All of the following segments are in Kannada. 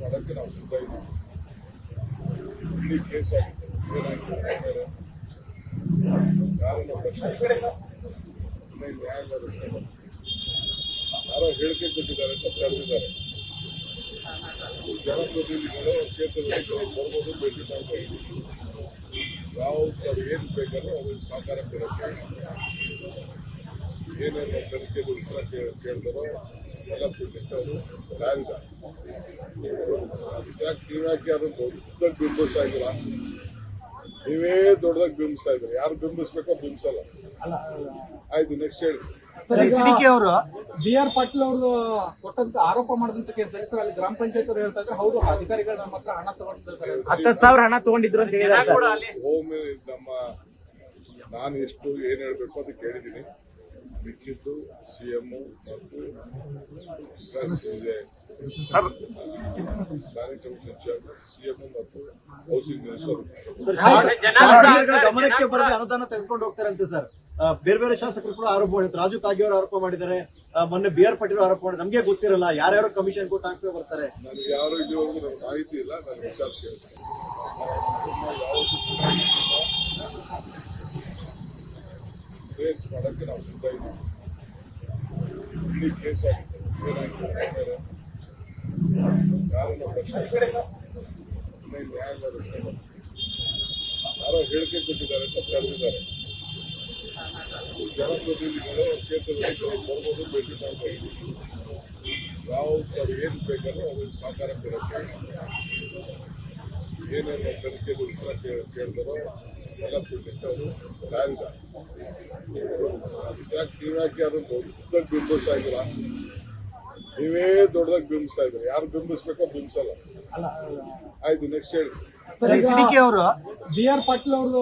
ಮಾಡೋಕ್ಕೆ ನಾವು ಸಿದ್ಧ ಇದ್ದೀವಿ ಇಲ್ಲಿ ಕೇಸ್ ಆಗುತ್ತೆ ಏನಾಗಿದೆ ಕಾರಣ ಪ್ರಶ್ನೆ ನ್ಯಾಯಾಲಯ. ಯಾರೋ ಹೇಳಿಕೆ ಕೊಟ್ಟಿದ್ದಾರೆ ಅಂತ ಕರೆದಿದ್ದಾರೆ ಜನಪ್ರತಿನಿಧಿಗಳು, ಕ್ಷೇತ್ರದಲ್ಲಿ ಬರ್ಬೋದು, ಭೇಟಿ ಮಾಡ್ಬೋದು. ಅವ್ರು ಏನು ಬೇಕಾದ್ರೂ ಅವ್ರಿಗೆ ಸಹಕಾರ ಕೊಡಕ್ಕೆ ಏನೇನು ತನಿಖೆದು ಉತ್ತರ ಕೇಳ್- ಕೇಳ್ತಾರೋ ಎಲ್ಲ ಅವರು ತಯಾರಿದ್ದಾರೆ ಯಾಕೆ ನೀವ್ಯಾಕೆ ಯಾರು ದೊಡ್ಡದಾಗಿ ಬಿಂಬಿಸ್ತಾ ಇದ್ದೀರಾ? ನೀವೇ ದೊಡ್ಡದಾಗಿ ಬಿಂಬಿಸ್ತಾ ಇದ್ದೀರಾ? ಯಾರು ಬಿಂಬಿಸ್ಬೇಕೋ ಬಿಂಬಿಸಲ್ಲ. ಆಯ್ತು ನೆಕ್ಸ್ಟ್ ಹೇಳಿ. ಸರ್ ಎಚ್ ಅವರು ಬಿ ಆರ್ ಪಾಟೀಲ್ ಅವರು ಕೊಟ್ಟಂತ ಆರೋಪ ಮಾಡಿದಂತ ಕೇಸಲ್ಲಿ ಸರ್ ಅಲ್ಲಿ ಗ್ರಾಮ ಪಂಚಾಯತ್ ಅವರು ಹೇಳ್ತಾ ಇದ್ರೆ ಹೌದು ಅಧಿಕಾರಿಗಳು ನಮ್ಮ ಹತ್ರ ಹಣ ತಗೊಂಡಿದ್ದಾರೆ ಅಂತ. ಹತ್ತತ್ತು ಸಾವಿರ ಹಣ ತಗೊಂಡಿದ್ರು ಅಂತ ಹೇಳಿದ್ದಾರೆ ಹೋಮ್ ನಮ್ಮ ನಾನು ಎಷ್ಟು ಏನ್ ಹೇಳ್ಬೇಕು ಅದು ಕೇಳಿದ್ದೀನಿ. ಮಿಕ್ಕಿದ್ದು ಸಿ ಎಂ ಮತ್ತು ಪ್ಲಸ್ ಇದೆ ಗಮನಕ್ಕೆ ಬರದೆ ಅನುದಾನ ತೆಗೆದುಕೊಂಡು ಹೋಗ್ತಾರಂತೆ ಸರ್ ಬೇರೆ ಬೇರೆ ಶಾಸಕರು ಕೂಡ ಆರೋಪ ಮಾಡಿದ್ರು. ರಾಜು ಕಾಗೆಯವರು ಆರೋಪ ಮಾಡಿದ್ದಾರೆ. ಮೊನ್ನೆ ಬಿ ಆರ್ ಪಾಟೀಲ್ ಆರೋಪ ಮಾಡಿದ್ರು. ನಮ್ಗೆ ಗೊತ್ತಿರಲ್ಲ ಯಾರ್ಯಾರು ಕಮಿಷನ್ ಕೊಟ್ಟು ಹಾಕ್ಸೋ ಬರ್ತಾರೆ. ನನಗೆ ಯಾರು ಇಲ್ಲಿವರೆಗೂ ನನಗೆ ಮಾಹಿತಿ ಇಲ್ಲ. ನಾನು ವಿಚಾರ ಕೇಳ್ತೀನಿ ಕೇಸ್ ಮಾಡೋಕ್ಕೆ ನಾವು ಸಿದ್ಧ ಇದ್ದೀವಿ ಇಲ್ಲಿ ಕೇಸ್ ಆಗಿದೆ ಏನಾಗಿದೆ ಆಮೇಲೆ ಕಾರಣ ಪ್ರಶ್ನೆ ಇನ್ನು ನ್ಯಾಯಾಲಯ ರಕ್ಷಣೆ ಮಾಡ್ತೀವಿ. ಯಾರೋ ಹೇಳಿಕೆ ಕೊಟ್ಟಿದ್ದಾರೆ ಅಂತ ಕರೆದಿದ್ದಾರೆ ಜನಪ್ರತಿನಿಧಿಗಳು ಕ್ಷೇತ್ರದಲ್ಲಿ ಬರ್ಬೋದು ಭೇಟಿ ಮಾಡ್ಬೋದು ಯಾವ ಅವ್ರು ಏನು ಬೇಕಾದ್ರೂ ಅವ್ರಿಗೆ ಸಹಕಾರ ಕೊಡಕ್ಕೆ ಏನೇನು ತನಿಖೆಗಳು ಉತ್ತರ ಕೇಳ್- ಕೇಳ್ತಾರೋ ಎಲ್ಲ ಕೊಡ್ಲಿಕ್ಕೆ ಅವರು ಯಾಕೆ ನೀವ್ಯಾಕೆ ಯಾರು ದೊಡ್ಡದಾಗಿ ಬಿಂಬಿಸ್ತಾ ಇದ್ದೀರಾ? ನೀವೇ ದೊಡ್ಡದಾಗಿ ಬಿಂಬಿಸ್ತಾ ಇದ್ದೀರಾ? ಯಾರು ಬಿಂಬಿಸ್ಬೇಕೋ ಬಿಂಬಿಸಲ್ಲ. ಆಯ್ತು ನೆಕ್ಸ್ಟ್ ಹೇಳಿ. ಸರ್ ಎಚ್ ಡಿ ಕೆ ಅವರು ಬಿ ಆರ್ ಪಾಟೀಲ್ ಅವರು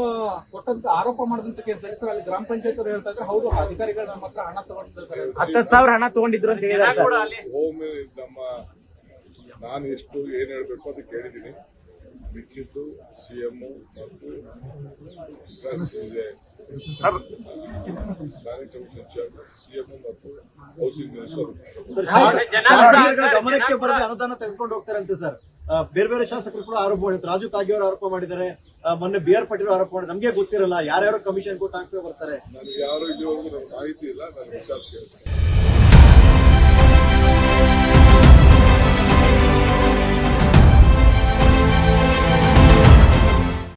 ಕೊಟ್ಟಂತ ಆರೋಪ ಮಾಡಿದಂತ ಕೇಸಲ್ಲಿ ಸರ್ ಅಲ್ಲಿ ಗ್ರಾಮ ಪಂಚಾಯತ್ ಅವರು ಹೇಳ್ತಾ ಇದ್ರೆ ಹೌದು ಅಧಿಕಾರಿಗಳು ನಮ್ಮ ಹತ್ರ ಹಣ ತಗೊಂಡಿದ್ದಾರೆ ಹತ್ತು ಹತ್ತತ್ತು ಸಾವಿರ ಹಣ ತಗೊಂಡಿದ್ರು ಅಂತ ಹೇಳಿದ್ದಾರೆ ಸರ್. ಹೋಮ್ ನಮ್ಮ ನಾನು ಎಷ್ಟು ಏನ್ ಹೇಳ್ಬೇಕು ಅದು ಕೇಳಿದ್ದೀನಿ. ಮಿಕ್ಕಿದ್ದು ಸಿ ಎಂ ಮತ್ತು ಪ್ಲಸ್ ಇದೆ ಪ್ಲಾನಿಂಗ್ ಕಮಿಷನ್ ಚೇರ್ಮನ್ ಸಿ ಮತ್ತು ಹೌಸಿಂಗ್ ಮಿನಿಸ್ಟರ್ ಗಮನಕ್ಕೆ ಬರದೆ ಅನುದಾನ ತೆಗೆದುಕೊಂಡು ಹೋಗ್ತಾರಂತೆ ಸರ್. ಬೇರೆ ಬೇರೆ ಶಾಸಕರು ಕೂಡ ಆರೋಪ ಮಾಡಿದ್ರು. ರಾಜು ಕಾಗೆಯವರು ಆರೋಪ ಮಾಡಿದ್ದಾರೆ. ಆ, ಮೊನ್ನೆ ಬಿ ಆರ್ ಪಾಟೀಲ್ ಆರೋಪ ಮಾಡಿದ್ರು. ನಮ್ಗೆ ಗೊತ್ತಿರಲ್ಲ ಯಾರ್ಯಾರು ಕಮಿಷನ್ ಕೊಟ್ಟು ಹಾಕ್ಸೋ ಬರ್ತಾರೆ. ನನಗೆ ಯಾರು ಇಲ್ಲಿವರೆಗೂ ನನಗೆ ಮಾಹಿತಿ ಇಲ್ಲ. ನಾನು ವಿಚಾರ ಕೇಳ್ತೀನಿ